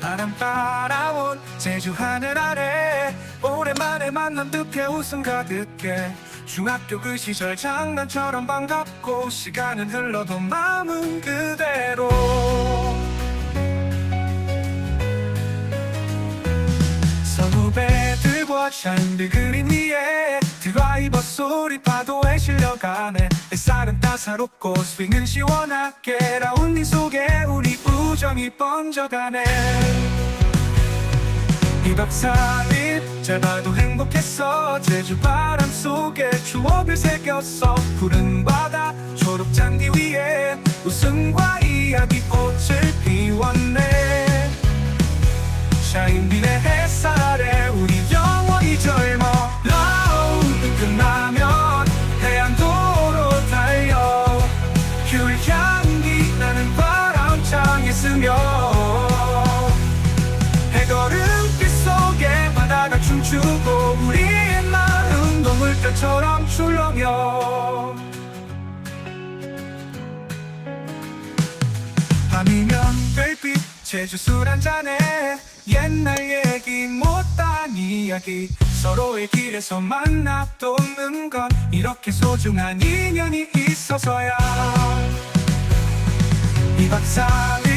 바람 따라온 제주 하늘 아래 오랜만에 만난 듯해 웃음 가득해. 중학교 그 시절 장난처럼 반갑고 시간은 흘러도 마음은 그대로. 선후배들과 샤인드 그린 위에 드라이버 소리 파도에 실려가네. 햇살은 따사롭고 스윙은 시원하게 라운딩 속에 번져가네. 2박 4일 짧아도 행복했어. 제주 바람 속에 추억을 새겼어. 푸른 바다 초록잔디 위에 웃음과 이야기 꽃을 피웠네. 샤인빈의 햇살에 우리 영원히 젊어 라운드 끝나면 해안도로 달려. 나는 스며 해걸음빛 속에 바다가 춤추고 우리의 마음 노물결처럼 출렁여. 밤이면 별빛 제주 술 한잔에 옛날 얘기 못한 이야기. 서로의 길에서 만나 또 웃는 건 이렇게 소중한 인연이 있어서야. 2박 3일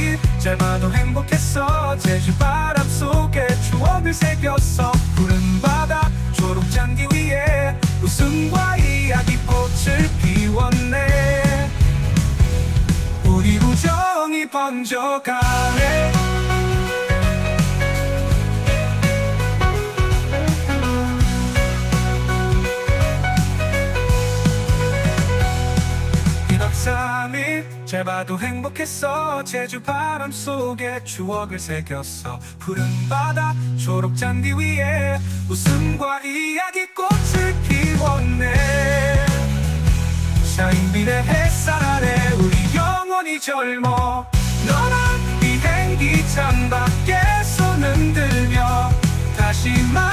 짧아도 행복했어. 제주 바람 속에 추억을 새겼어. 푸른 바다 초록잔디 위에 웃음과 이야기 꽃을 피웠네. 우리 우정이 번져가네 3일 짧아도 행복했어. 제주 바람 속에 추억을 새겼어. 푸른 바다 초록 잔디 위에 웃음과 이야기 꽃을 피웠네. 샤인빈의 햇살 아래 우리 영원히 젊어. 너랑 비행기 창밖에 손 들며 다시 만